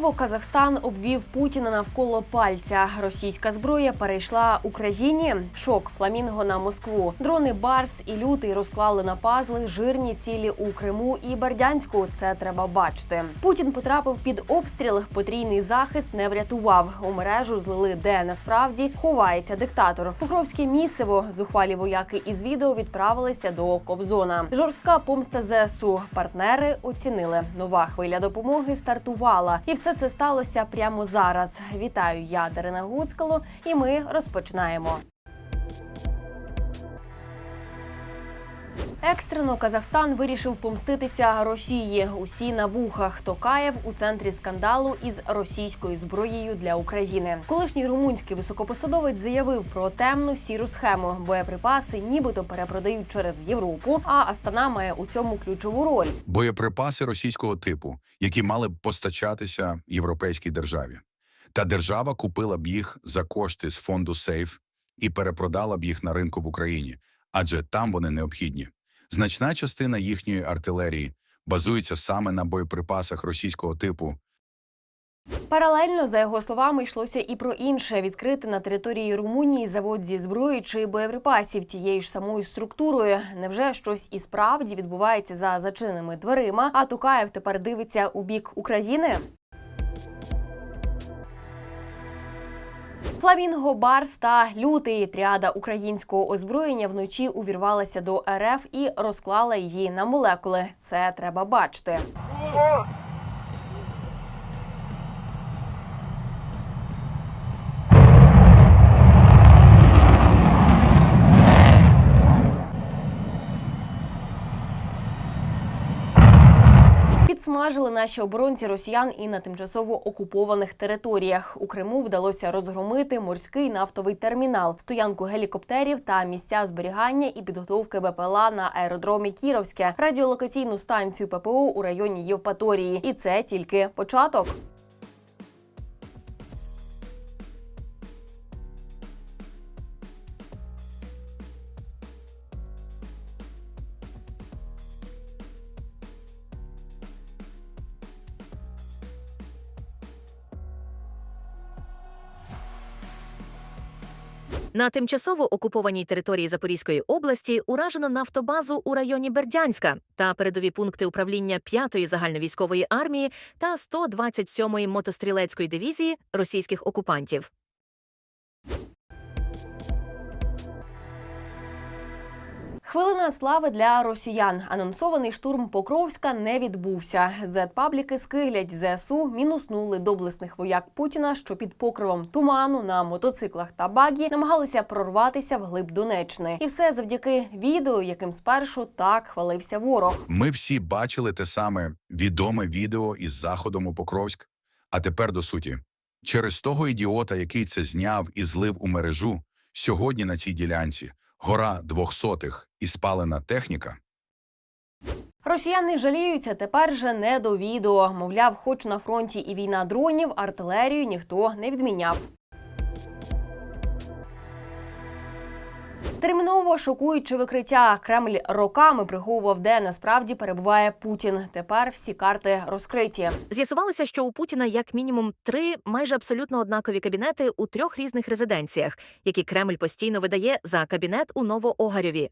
Терміново Казахстан обвів Путіна навколо пальця. Російська зброя перейшла Україні. Шок фламінго на Москву. Дрони Барс і Лютий розклали на пазли жирні цілі у Криму і Бердянську. Це треба бачити. Путін потрапив під обстріл. Потрійний захист не врятував. У мережу злили, де насправді ховається диктатор. Покровське місиво. Зухвалі вояки із відео відправилися до Кобзона. Жорстка помста ЗСУ. Партнери оцінили. Нова хвиля допомоги стартувала, і все це сталося прямо зараз. Вітаю, я Дарина Гуцкало, і ми розпочинаємо. Екстрено Казахстан вирішив помститися Росії. Усі на вухах. Токаєв у центрі скандалу із російською зброєю для України. Колишній румунський високопосадовець заявив про темну сіру схему. Боєприпаси нібито перепродають через Європу. А Астана має у цьому ключову роль. боєприпаси російського типу, які мали б постачатися європейській державі. Та держава купила б їх за кошти з фонду Сейф і перепродала б їх на ринку в Україні, адже там вони необхідні. Значна частина їхньої артилерії базується саме на боєприпасах російського типу, Паралельно, за його словами, йшлося і про інше відкрити на території Румунії завод зі зброї чи боєприпасів тією ж самою структурою. Невже щось і справді відбувається за зачиненими дверима? А Тукаєв тепер дивиться у бік України? Фламінго, Барс та лютий тріада українського озброєння вночі увірвалася до РФ і розклала її на молекули. Це треба бачити. Підсмажили наші оборонці росіян і на тимчасово окупованих територіях. У Криму вдалося розгромити морський нафтовий термінал, стоянку гелікоптерів та місця зберігання і підготовки БПЛА на аеродромі Кіровське, радіолокаційну станцію ППО у районі Євпаторії. І це тільки початок. На тимчасово окупованій території Запорізької області уражено нафтобазу у районі Бердянська та передові пункти управління 5-ї загальновійськової армії та 127-ї мотострілецької дивізії російських окупантів. Хвилина слави для росіян. Анонсований штурм Покровська не відбувся. Зет-пабліки скиглять ЗСУ мінуснули доблесних вояк Путіна, що під покровом туману на мотоциклах та багі намагалися прорватися вглиб Донеччини. І все завдяки відео, яким спершу так хвалився ворог. Ми всі бачили те саме відоме відео із заходом у Покровськ. А тепер до суті. Через того ідіота, який це зняв і злив у мережу, сьогодні на цій ділянці гора двохсотих і спалена техніка. Росіяни жаліються тепер же не до відео. Мовляв, хоч на фронті і війна дронів, артилерію ніхто не відміняв. Терміново шокуючи викриття, Кремль роками приховував, де насправді перебуває Путін. Тепер всі карти розкриті. З'ясувалося, що у Путіна як мінімум три майже абсолютно однакові кабінети у трьох різних резиденціях, які Кремль постійно видає за кабінет у Новоогарьові.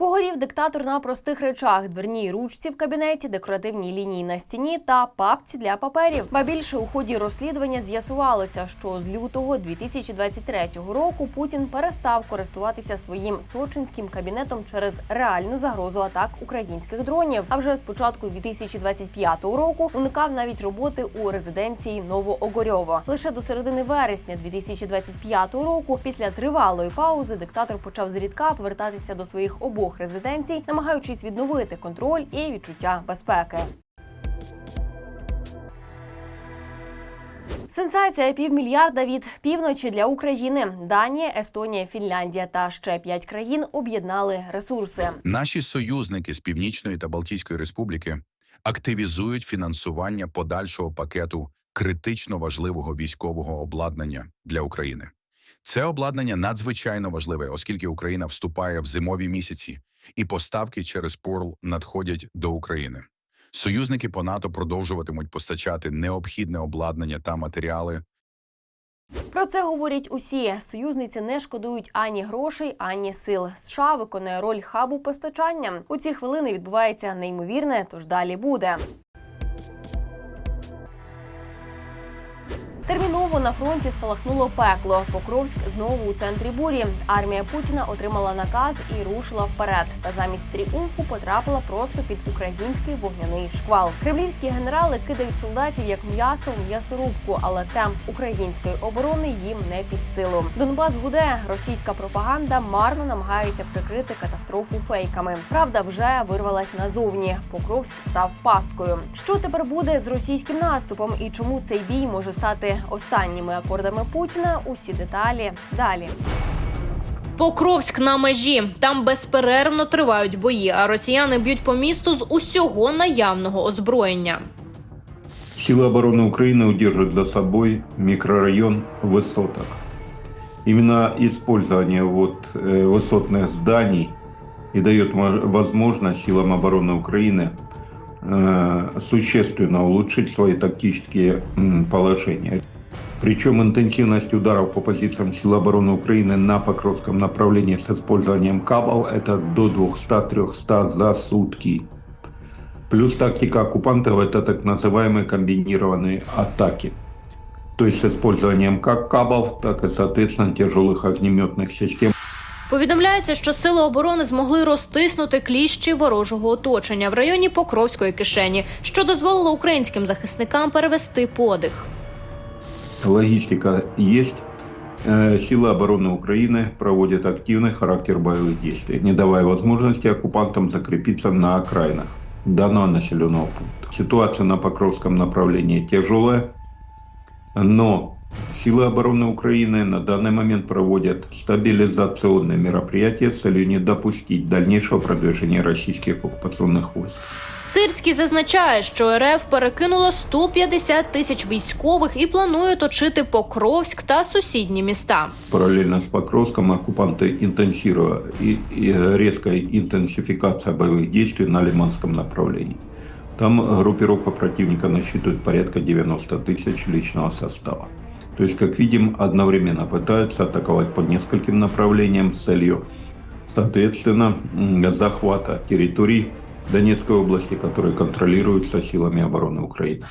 Погорів диктатор на простих речах: дверній ручці в кабінеті, декоративній лінії на стіні та папці для паперів. Ба більше у ході розслідування з'ясувалося, що з лютого 2023 року Путін перестав користуватися своїм сочинським кабінетом через реальну загрозу атак українських дронів. А вже з початку 2025 року уникав навіть роботи у резиденції Новоогорьово. Лише до середини вересня 2025 року, після тривалої паузи, диктатор почав зрідка повертатися до своїх обох резиденцій, намагаючись відновити контроль і відчуття безпеки. Сенсація півмільярда від півночі для України. Данія, Естонія, Фінляндія та ще п'ять країн об'єднали ресурси. Наші союзники з Північної та Балтійської республіки активізують фінансування подальшого пакету критично важливого військового обладнання для України. Це обладнання надзвичайно важливе, оскільки Україна вступає в зимові місяці, і поставки через Порл надходять до України. Союзники по НАТО продовжуватимуть постачати необхідне обладнання та матеріали Про це говорять усі. Союзниці не шкодують ані грошей, ані сил. США виконує роль хабу постачання. У ці хвилини відбувається неймовірне, тож далі буде. Терміново на фронті спалахнуло пекло. Покровськ знову у центрі бурі. Армія Путіна отримала наказ і рушила вперед. Та замість тріумфу потрапила просто під український вогняний шквал. Кремлівські генерали кидають солдатів як м'ясо в м'ясорубку, але темп української оборони їм не під силу. Донбас гуде. Російська пропаганда марно намагається прикрити катастрофу фейками. Правда вже вирвалась назовні. Покровськ став пасткою. Що тепер буде з російським наступом і чому цей бій може стати останніми акордами Путіна? Усі деталі далі. Покровськ на межі. Там безперервно тривають бої, а росіяни б'ють по місту з усього наявного озброєння. Силы обороны Украины удерживают за собой микрорайон высоток. Именно использование вот, э, высотных зданий и дает мо- возможность силам обороны Украины э, существенно улучшить свои тактические м, положения. Причем интенсивность ударов по позициям сил обороны Украины на Покровском направлении с использованием кабов это до 200-300 за сутки. Плюс тактика оккупантов – это так называемые комбинированные атаки. То есть с использованием как кабов, так и, соответственно, тяжелых огнеметных систем. Повідомляється, що сили оборони змогли розтиснути кліщі ворожого оточення в районі Покровської кишені, що дозволило українським захисникам перевести подих. Логистика есть. Э, Силы обороны Украины проводят активный характер боевых действий, не давая возможности оккупантам закрепиться на окраинах данного населенного пункта. Ситуация на Покровском направлении тяжелая, но силы обороны Украины на данный момент проводят стабилизационные мероприятия с целью не допустить дальнейшего продвижения российских оккупационных войск. Сирський зазначає, що РФ перекинула 150 тисяч військових і планує точити Покровськ та сусідні міста. Параллельно с Покровском оккупанты интенсировали и, и резкая интенсификация боевых действий на Лиманском направлении. Там группировка противника насчитывает порядка 90 тысяч личного состава. То есть, как видим, одновременно пытаются атаковать по нескольким направлениям с целью, соответственно, м, захвата территорий Донецкой области, которые контролируются силами обороны Украины.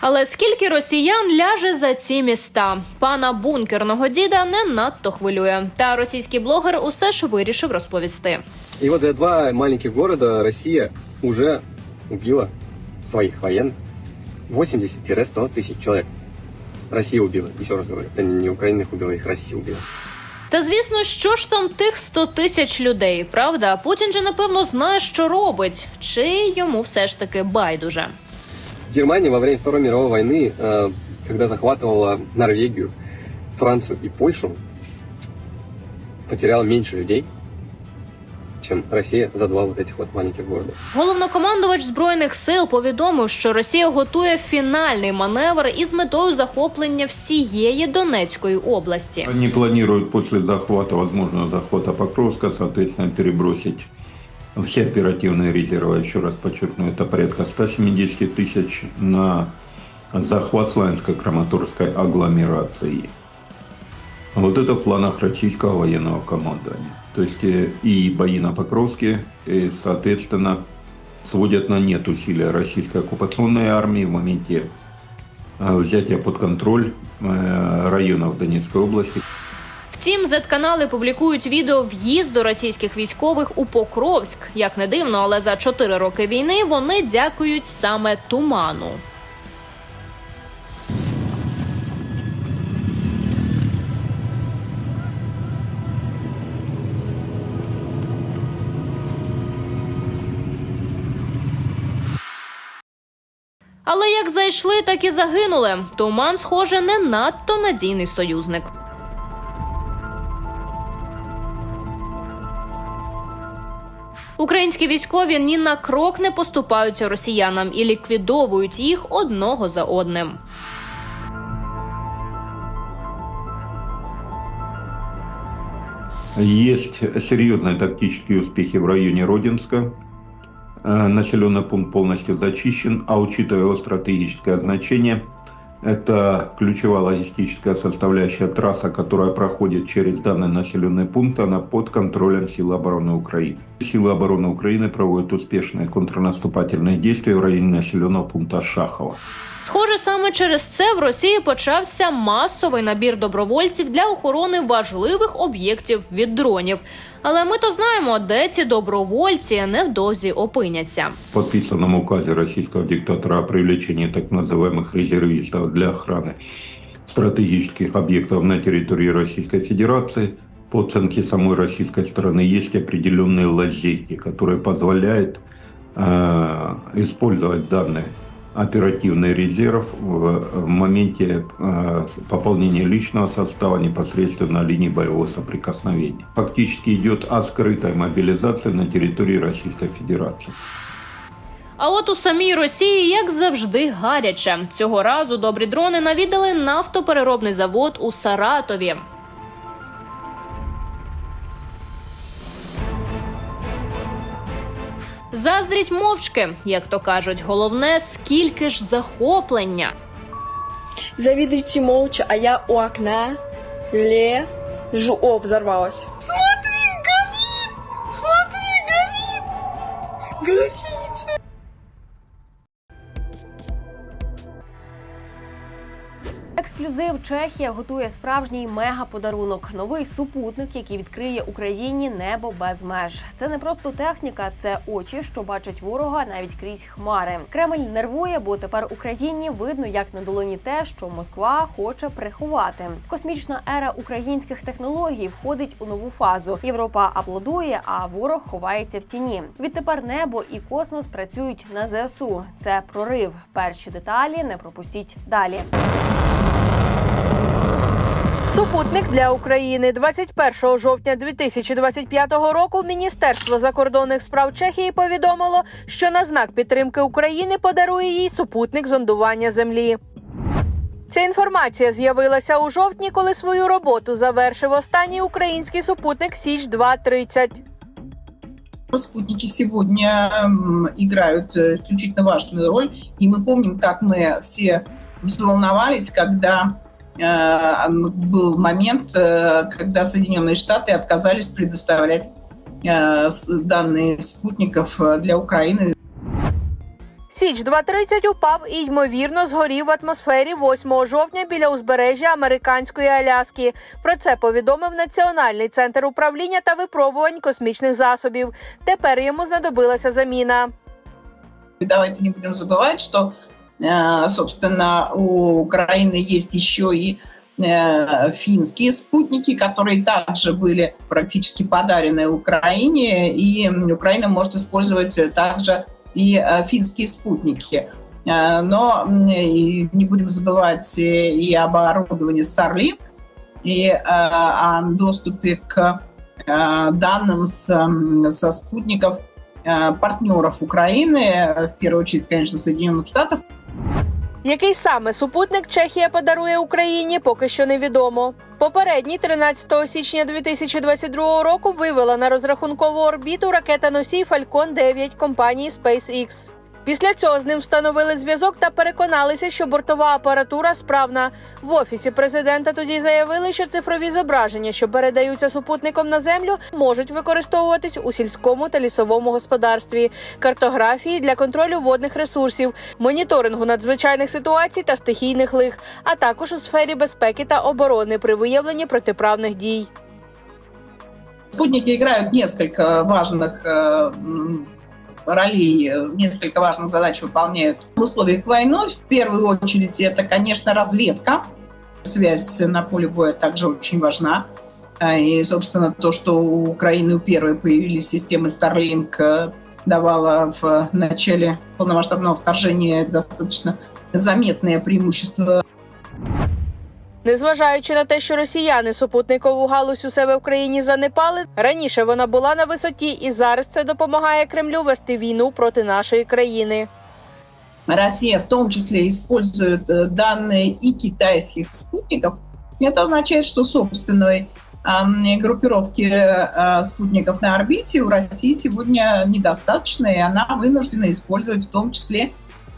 Але скільки росіян ляже за ці міста? Пана бункерного діда не надто хвилює. Та російський блогер усе ж вирішив розповісти. И вот за два маленьких города Россия уже убила своих военных 80-100 тысяч человек. Россия убила, еще раз говорю. Это не Украина их убила, их Россия убила. Та звісно, що ж там тих 100 тисяч людей, правда? Путін же напевно знає, що робить, чи йому все ж таки байдуже. Германия во время Второй мировой войны, э, когда захватывала Норвегию, Францию и Польшу, потеряла меньше людей, чем Россия за два вот этих вот маленьких города. Головнокомандувач збройних сил повідомив, що Росія готує фінальний маневр із метою захоплення всієї Донецької області. Они планируют после захвата, возможного захвата Покровска, соответственно, перебросить все оперативные резервы, еще раз подчеркну, это порядка 170 тысяч на захват Славянско-Краматорской агломерации. Вот это в планах российского военного командования. То есть э, и бои на Покровске, и, соответственно, сводят на нет усилия российской оккупационной армии в моменте э, взятия под контроль э, районов Донецкой области. Втім, зет-канали публікують відео в'їзду російських військових у Покровськ. Як не дивно, але за 4 роки війни вони дякують саме туману. Зайшли, так і загинули. Туман, схоже, не надто надійний союзник. Українські військові ні на крок не поступаються росіянам і ліквідовують їх одного за одним. Есть серьезные тактические успехи в районе Родинска. Э, Населенный пункт полностью зачищен, а учитывая его стратегическое значение, это ключевая логистическая составляющая трасса, которая проходит через данный населенный пункт, она под контролем сил обороны Украины. Силы обороны Украины проводят успешные контрнаступательные действия в районе населенного пункта Шахова. Схоже, саме через це в Росії почався масовий набір добровольців для охорони важливих об'єктів від дронів. Але ми то знаємо, де ці добровольці невдовзі опиняться. В подписанном указе российского диктатора о привлечении так называемых резервистов для охраны стратегических объектов на территории Российской Федерации, по оценке самой российской стороны, есть определенные лазейки, которые позволяют э, использовать данный оперативный резерв в, в моменте э, пополнения личного состава непосредственно на линии боевого соприкосновения. Фактически идет о скрытой мобилизации на территории Российской Федерации. А от у самій Росії, як завжди, гаряче. Цього разу добрі дрони навідали нафтопереробний завод у Саратові. Заздріть мовчки, як то кажуть, головне, скільки ж захоплення. Завидуйте мовча, а я у окна лежу. О, взорвалась. Чехія готує справжній мега-подарунок. Новий супутник, який відкриє Україні небо без меж. Це не просто техніка, це очі, що бачать ворога навіть крізь хмари. Кремль нервує, бо тепер Україні видно, як на долоні те, що Москва хоче приховати. Космічна ера українських технологій входить у нову фазу. Європа аплодує, а ворог ховається в тіні. Відтепер небо і космос працюють на ЗСУ. Це прорив. Перші деталі не пропустіть далі. Супутник для України 21 жовтня 2025 року Міністерство закордонних справ Чехії повідомило, що на знак підтримки України подарує їй супутник зондування землі. Ця інформація з'явилася у жовтні, коли свою роботу завершив останній український супутник Січ 230 Спутники сегодня м, играют э, исключительно важную роль. И мы помним, как мы все взволновались, когда э, м, был момент, э, когда Соединенные Штаты отказались предоставлять э, с- данные спутников э, для Украины Січ 230 упав і ймовірно згорів в атмосфері 8 жовтня біля узбережжя американської Аляски. Про це повідомив Національний центр управління та випробувань космічних засобів. Тепер йому знадобилася заміна. И давайте не будем забывать, что, э, собственно, у Украины есть еще и э, финские спутники, которые также были практически подарены Украине, и Украина может использовать э, также и э, финские спутники. Э, Но не будем забывать э, и об оборудовании Starlink, и э, о доступе к э, данным со спутников э, партнеров Украины, э, в первую очередь, конечно, Соединенных Штатов, Який саме супутник Чехія подарує Україні, поки що невідомо. Попередній 13 січня 2022 року вивела на розрахункову орбіту ракета-носій Falcon 9 компанії SpaceX. Після цього з ним встановили зв'язок та переконалися, що бортова апаратура справна. В офісі президента тоді заявили, що цифрові зображення, що передаються супутником на землю, можуть використовуватись у сільському та лісовому господарстві, картографії для контролю водних ресурсів, моніторингу надзвичайних ситуацій та стихійних лих, а також у сфері безпеки та оборони при виявленні протиправних дій. спутники играют несколько важных э, ролей, э, несколько важных задач выполняют в условиях войны. В первую очередь это, конечно, разведка. Связь на поле боя также очень важна. Э, И, собственно, то, что у Украины первые появились системы Starlink, э, давало в начале полномасштабного вторжения достаточно заметное преимущество Незважаючи на те, що росіяни супутникову галузь у себе в країні занепали, раніше вона була на висоті, і зараз це допомагає Кремлю вести війну проти нашої країни. Россия в том числе использует э, данные и китайских спутников, это означает, что собственной ам, группировки э, спутников на орбите у России сегодня недостаточно, и она вынуждена использовать в том числе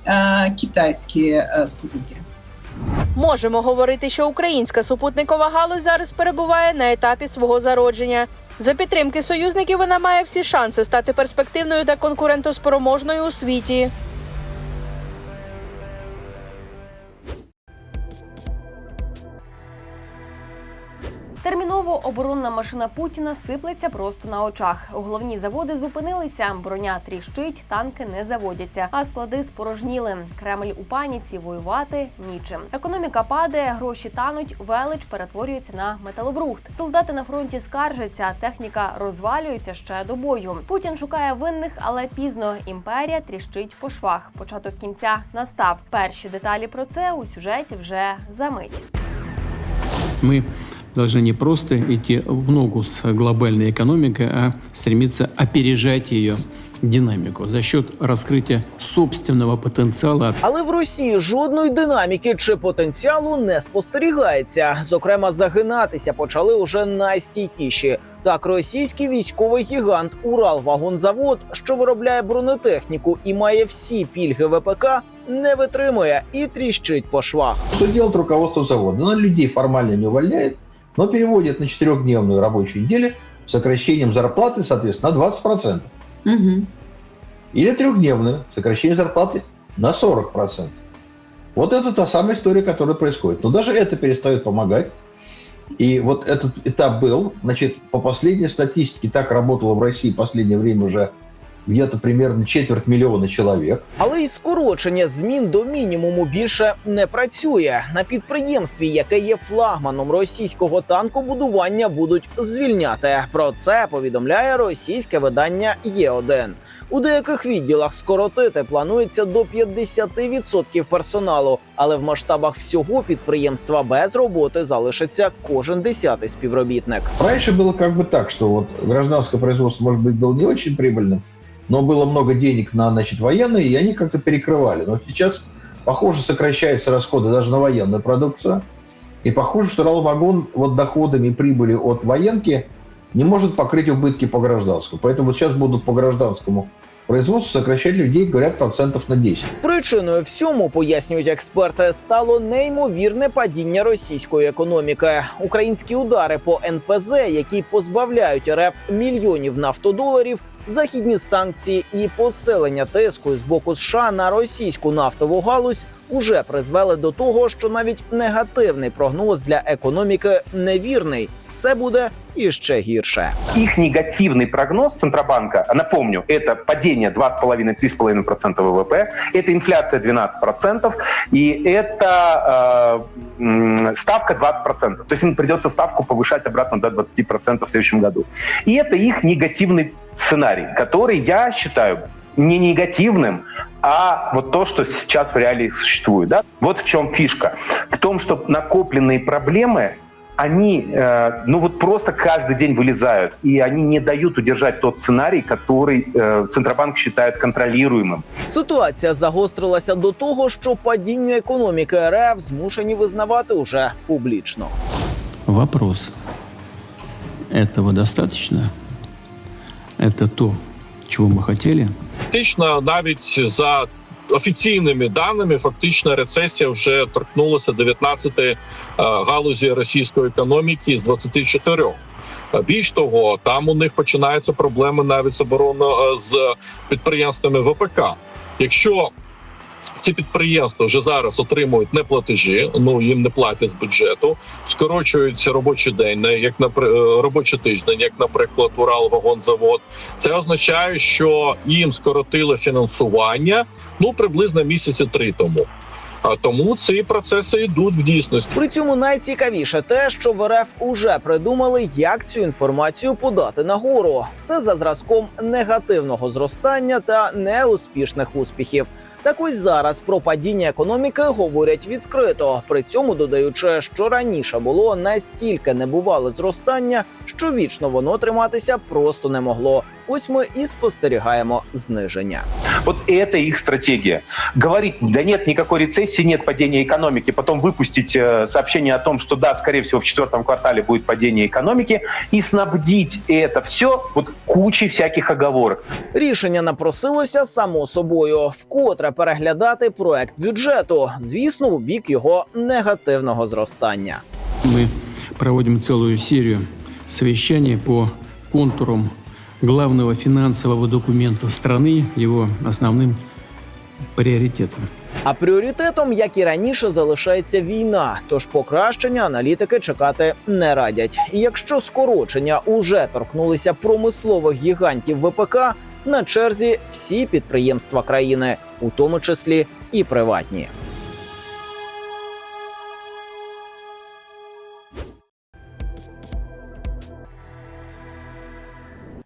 э, китайские э, спутники. Можемо говорити, що українська супутникова галузь зараз перебуває на етапі свого зародження. За підтримки союзників вона має всі шанси стати перспективною та конкурентоспроможною у світі. Оборонна машина Путіна сиплеться просто на очах. Головні заводи зупинилися, броня тріщить, танки не заводяться, а склади спорожніли. Кремль у паніці воювати нічим. Економіка падає, гроші тануть, велич перетворюється на металобрухт. Солдати на фронті скаржаться, техніка розвалюється ще до бою. Путін шукає винних, але пізно імперія тріщить по швах. Початок кінця настав. Перші деталі про це у сюжеті вже за мить. Мы должны не просто идти в ногу с глобальной экономикой, а стремиться опережать ее динамику за счет раскрытия собственного потенциала. Але в Росії жодної динаміки чи потенціалу не спостерігається. Зокрема, загинатися почали уже найстійкіші. Так, російський військовий гігант Уралвагонзавод, що виробляє бронетехніку і має всі пільги ВПК, не витримує і тріщить по швах. Что делает руководство завода? Оно людей формально не увольняет, но переводит на четырехдневную рабочую неделю с сокращением зарплаты, соответственно, на 20%. Или трехдневную, сокращение зарплаты на 40%. Вот это та самая история, которая происходит. Но даже это перестает помогать. И вот этот этап был, значит, по последней статистике так работало в России в последнее время уже где-то примерно четверть миллиона человек. Але й скорочення змін до мінімуму більше не працює. На підприємстві, яке є флагманом російського танкобудування, будуть звільняти. Про це повідомляє російське видання Є1. У деяких відділах скоротити планується до 50% персоналу, але в масштабах всього підприємства без роботи залишиться кожен десятий співробітник. Раньше было как бы так, что вот гражданское производство, может быть, было не очень прибыльным, но было много денег на значит, военные, и они как-то перекрывали. Но сейчас, похоже, сокращаются расходы даже на военную продукцию. И похоже, что Ралвагон вот доходами прибыли от военки не может покрыть убытки по гражданскому. Поэтому сейчас будут по гражданскому производству сокращать людей, говорят, процентов на 10. Причиною всьому пояснюють експерти, стало неймовірне падіння російської економіки. Українські удари по НПЗ, які позбавляють РФ мільйонів нафтодоларів, західні санкції і посилення тиску з боку США на російську нафтову галузь уже призвели до того, що навіть негативний прогноз для економіки невірний. Все буде іще гірше. Их негативный прогноз Центробанка, а напомню, это падение 2,5-3,5% ВВП, это инфляция 12%, и это э, м, ставка 20%. То есть им придется ставку повышать обратно до 20% в следующем году. И это их негативный сценарий, который я считаю не негативным, а вот то, что сейчас в реалиях существует. Да? Вот в чем фишка. В том, что накопленные проблемы они, э, ну вот просто каждый день вылезают, и они не дают удержать тот сценарий, который э, Центробанк считает контролируемым. Ситуація загострилася до того, що падінню економіки РФ змушені визнавати уже публічно. Вопрос. Этого достаточно? Это то, чего мы хотели? Фактично, навіть за офіційними даними, фактично рецесія вже торкнулася 19 е, галузі російської економіки з 24. Е, Більш того, там у них починаються проблеми навіть з обороною з підприємствами ВПК. Якщо ці підприємства вже зараз отримують неплатежі, ну їм не платять з бюджету, скорочується робочий день, не як на робочий тиждень, як, наприклад, Уралвагонзавод. Це означає, що їм скоротили фінансування ну приблизно місяці три тому. А тому ці процеси йдуть в дійсності. При цьому найцікавіше те, що в РФ уже придумали, як цю інформацію подати нагору. Все за зразком негативного зростання та неуспішних успіхів. Так ось зараз про падіння економіки говорять відкрито, при цьому додаючи, що раніше було настільки небувале зростання, що вічно воно триматися просто не могло ось ми і спостерігаємо зниження. Вот это их стратегия. Говорить, да нет никакой рецессии, нет падения экономики, потом выпустить э, сообщение о том, что да, скорее всего, в четвертом квартале будет падение экономики, и снабдить это все вот кучей всяких оговорок. Рішення напросилося само собою вкотре переглядати проект бюджету, звісно, у бік його негативного зростання. Мы проводим целую серию совещаний по контурам главного финансового документа страны, его основным приоритетом. А пріоритетом, як і раніше, залишається війна. Тож покращення аналітики чекати не радять. І якщо скорочення уже торкнулися промислових гігантів ВПК, на черзі всі підприємства країни, у тому числі і приватні.